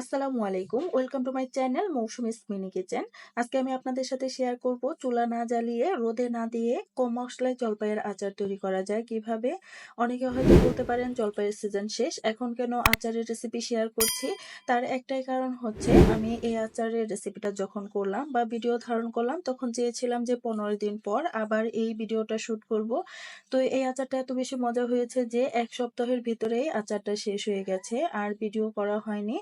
আসসালামু আলাইকুম। Welcome to my channel Mousumi's mini kitchen. আজকে আমি আপনাদের সাথে শেয়ার করব চুলা না জ্বালিয়ে, রোদে না দিয়ে কম মশলায় জলপাইয়ের আচার তৈরি করা যায় কীভাবে? অনেকে হয়তো বলতে পারেন জলপাইয়ের সিজন শেষ। এখন কেন আচারের রেসিপি শেয়ার করছি? তার একটাই কারণ হচ্ছে আমি এই আচারের রেসিপিটা যখন করলাম বা ভিডিও ধারণ করলাম, তখন চেয়েছিলাম যে পনেরো দিন পর আবার এই ভিডিওটা শ্যুট করব। তো এই আচারটা এত বেশি মজা হয়েছে যে এক সপ্তাহের ভিতরেই আচারটা শেষ হয়ে গেছে, আর ভিডিও করা হয়নি।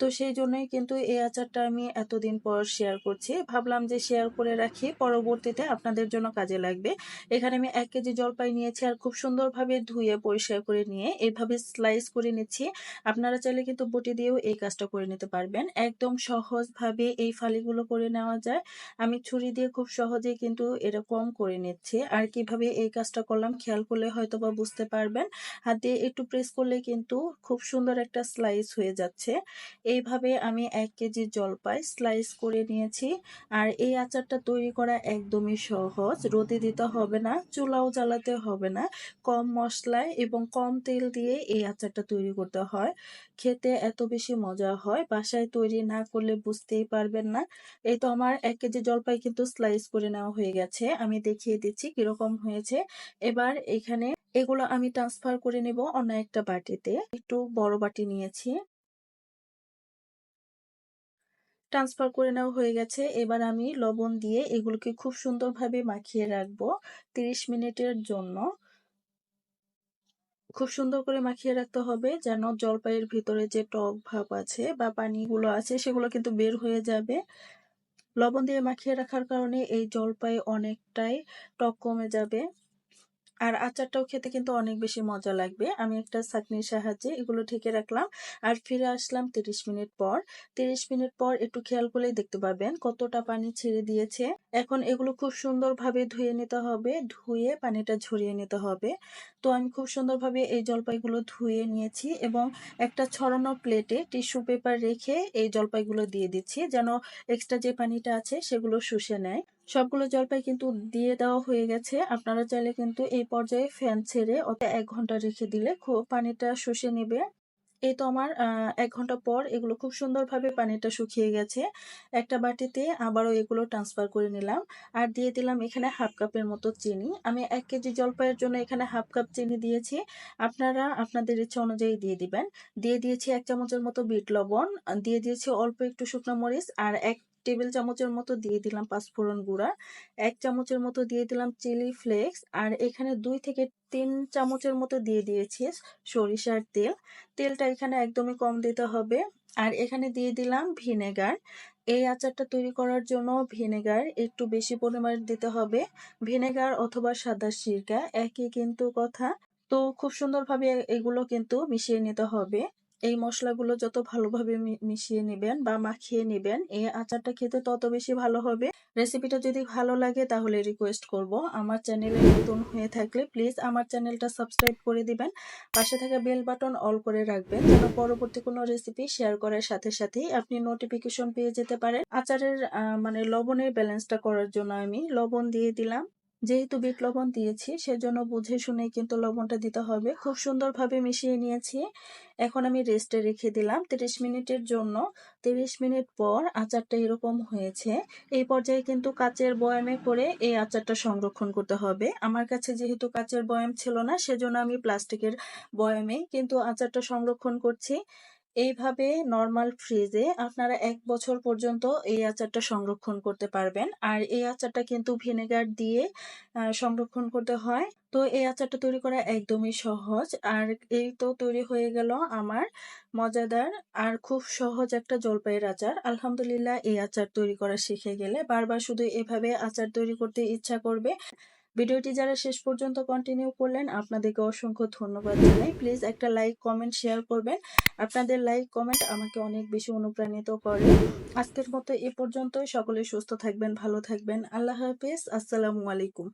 তো সেই জন্যই কিন্তু এই আচারটা আমি এতদিন পর শেয়ার করছি। ভাবলাম যে শেয়ার করে রাখি, পরবর্তীতে আপনাদের জন্য কাজে লাগবে। এখানে আমি এক কেজি জলপাই নিয়েছি আর খুব সুন্দরভাবে ধুয়ে পরিষ্কার করে নিয়ে এইভাবে স্লাইস করে নিচ্ছি। আপনারা চাইলে কিন্তু বটি দিয়েও এই কাজটা করে নিতে পারবেন। একদম সহজভাবে এই ফালিগুলো করে নেওয়া যায়। আমি ছুরি দিয়ে খুব সহজেই কিন্তু এরকম করে নিচ্ছি। আর কীভাবে এই কাজটা করলাম খেয়াল করলে হয়তো বা বুঝতে পারবেন। হাত দিয়ে একটু প্রেস করলে কিন্তু খুব সুন্দর একটা স্লাইস হয়ে যাচ্ছে। এইভাবে আমি এক কেজি জলপাই স্লাইস করে নিয়েছি। আর এই আচারটা তৈরি করা একদমই সহজ। রোদে দিতে হবে না, চুলাও জ্বালাতে হবে না। কম মশলায় এবং কম তেল দিয়ে এই আচারটা তৈরি করতে হয়। খেতে এত বেশি মজা হয়, বাসায় তৈরি না করলে বুঝতেই পারবেন না। এই তো আমার এক কেজি জলপাই কিন্তু স্লাইস করে নেওয়া হয়ে গেছে। আমি দেখিয়ে দিচ্ছি কীরকম হয়েছে। এবার এখানে এগুলো আমি ট্রান্সফার করে নেব অন্য একটা বাটিতে। একটু বড় বাটি নিয়েছি। ট্রান্সফার করে নেওয়া হয়ে গেছে। এবার আমি লবণ দিয়ে এগুলোকে খুব সুন্দরভাবে মাখিয়ে রাখব 30 মিনিটের জন্য। খুব সুন্দর করে মাখিয়ে রাখতে হবে যেন জলপাইয়ের ভিতরে যে টক ভাব আছে বা পানিগুলো আছে সেগুলো কিন্তু বের হয়ে যাবে। লবণ দিয়ে মাখিয়ে রাখার কারণে এই জলপাই অনেকটাই টক কমে যাবে। আর আচারটাও খেতে কিন্তু অনেক বেশি মজা লাগবে। আমি একটা চাটনির সাহায্যে এগুলো ঢেকে রাখলাম। আর ফিরে আসলাম তিরিশ মিনিট পর। তিরিশ মিনিট পর একটু খেয়াল করলেই দেখতে পাবেন কতটা পানি ছেড়ে দিয়েছে। এখন এগুলো খুব সুন্দরভাবে ধুয়ে নিতে হবে। ধুয়ে পানিটা ঝরিয়ে নিতে হবে। তো আমি খুব সুন্দরভাবে এই জলপাইগুলো ধুয়ে নিয়েছি এবং একটা ছড়ানো প্লেটে টিস্যু পেপার রেখে এই জলপাইগুলো দিয়ে দিচ্ছি যেন এক্সট্রা যে পানিটা আছে সেগুলো শুষে নেয়। সবগুলো জলপাই কিন্তু দিয়ে দেওয়া হয়ে গেছে। আপনারা চাইলে কিন্তু এই পর্যায়ে ফ্যান ছেড়ে অত এক ঘণ্টা রেখে দিলে খুব পানিটা শুষে নেবে। এই তো আমার এক ঘণ্টা পর এগুলো খুব সুন্দরভাবে পানিটা শুকিয়ে গেছে। একটা বাটিতে আবারও এগুলো ট্রান্সফার করে নিলাম। আর দিয়ে দিলাম এখানে হাফ কাপের মতো চিনি। আমি এক কেজি জলপাইয়ের জন্য এখানে হাফ কাপ চিনি দিয়েছি। আপনারা আপনাদের ইচ্ছা অনুযায়ী দিয়ে দিবেন। দিয়ে দিয়েছি এক চামচের মতো বিট লবণ। দিয়ে দিয়েছি অল্প একটু শুকনো মরিচ আর এক টেবিল চামচের মতো দিয়ে দিলাম পাঁচফোড়ন গুঁড়া, এক চামচের মতো দিয়ে দিলাম চিলি ফ্লেক্স, আর এখানে দুই থেকে তিন চামচের মতো দিয়ে দিয়েছি সরিষার তেল। তেলটা এখানে একদমই কম দিতে হবে। আর এখানে দিয়ে দিলাম ভিনেগার। এই আচারটা তৈরি করার জন্য ভিনেগার একটু বেশি পরিমাণ দিতে হবে। ভিনেগার অথবা সাদা সিরকা, একই কিন্তু কথা। তো খুব সুন্দরভাবে এগুলো কিন্তু মিশিয়ে নিতে হবে। এই মশলাগুলো যত ভালোভাবে মিশিয়ে নেবেন বা মাখিয়ে নেবেন এই আচারটা খেতে তত বেশি ভালো হবে। রেসিপিটা যদি ভালো লাগে তাহলে রিকোয়েস্ট করব আমার চ্যানেলে নতুন হয়ে থাকলে প্লিজ আমার চ্যানেলটা সাবস্ক্রাইব করে দিবেন। পাশে থাকা বেল বাটন অল করে রাখবেন যেন পরবর্তী কোনো রেসিপি শেয়ার করার সাথে সাথেই আপনি নোটিফিকেশন পেয়ে যেতে পারেন। আচারের মানে লবণের ব্যালেন্সটা করার জন্য আমি লবণ দিয়ে দিলাম। যেহেতু বিট লবণ দিয়েছি, সেজন্য বুঝে শুনেই কিন্তু লবণটা দিতে হবে। খুব সুন্দরভাবে মিশিয়ে নিয়েছি। এখন আমি রেস্টে রেখে দিলাম। তিরিশ মিনিটের জন্য। তিরিশ মিনিট পর আচারটা এরকম হয়েছে। এই পর্যায়ে কিন্তু কাচের বয়ামে করে এই আচারটা সংরক্ষণ করতে হবে। আমার কাছে যেহেতু কাচের বয়াম ছিল না, সেজন্য আমি প্লাস্টিকের বয়ামে কিন্তু আচারটা সংরক্ষণ করছি। এইভাবে নর্মাল ফ্রিজে আপনারা এক বছর পর্যন্ত এই আচারটা সংরক্ষণ করতে পারবেন। আর এই আচারটা কিন্তু ভিনেগার দিয়ে সংরক্ষণ করতে হয়। তো এই আচারটা তৈরি করা একদমই সহজ। আর এই তো তৈরি হয়ে গেল আমার মজাদার আর খুব সহজ একটা জলপাইয়ের আচার। আলহামদুলিল্লাহ এই আচার তৈরি করা শিখে গেলে বারবার শুধু এভাবে আচার তৈরি করতে ইচ্ছা করবে। ভিডিওটি যারা শেষ পর্যন্ত কন্টিনিউ করলেন, আপনাদেরকে অসংখ্য ধন্যবাদ জানাই। প্লিজ একটা লাইক কমেন্ট শেয়ার করবেন। আপনাদের লাইক কমেন্ট আমাকে অনেক বেশি অনুপ্রাণিত করে। আজকের মতো এ পর্যন্তই। সকলে সুস্থ থাকবেন, ভালো থাকবেন। আল্লাহ হাফিজ। আসসালামু আলাইকুম।